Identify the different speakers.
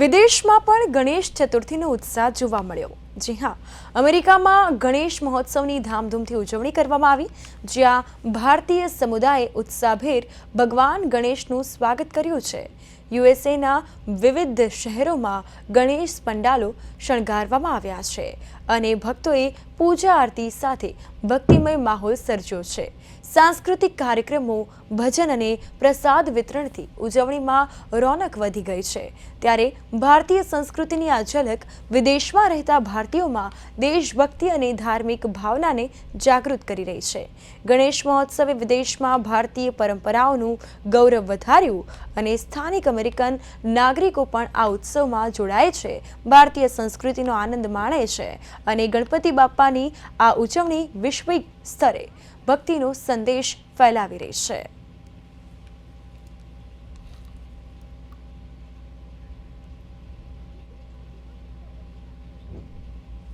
Speaker 1: વિદેશમાં પણ ગણેશ ચતુર્થીનો ઉત્સાહ જોવા મળ્યો. જી હા. અમેરિકામાં ગણેશ મહોત્સવની ધામધૂમથી ઉજવણી કરવામાં આવી, જ્યાં ભારતીય સમુદાયે ઉત્સાહભેર ભગવાન ગણેશનું સ્વાગત કર્યું છે. યુએસએના વિવિધ શહેરોમાં ગણેશ પંડાલો શણગારવામાં આવ્યા છે અને ભક્તોએ પૂજા આરતી સાથે ભક્તિમય માહોલ સર્જ્યો છે. સાંસ્કૃતિક કાર્યક્રમો, ભજન અને પ્રસાદ વિતરણથી ઉજવણીમાં રોનક વધી ગઈ છે. ત્યારે ભારતીય સંસ્કૃતિની આ ઝલક વિદેશમાં રહેતા ભારતીયોમાં દેશભક્તિ અને ધાર્મિક ભાવનાને જાગૃત કરી રહી છે. ગણેશ મહોત્સવે વિદેશમાં ભારતીય પરંપરાઓનું ગૌરવ વધાર્યું અને સ્થાનિક અમેરિકન નાગરિકો પણ આ ઉત્સવમાં જોડાય છે. ભારતીય સંસ્કૃતિનો આનંદ માણે છે અને ગણપતિ બાપ્પાની આ ઉજવણી વૈશ્વિક સ્તરે ભક્તિનો સંદેશ ફેલાવી રહી છે.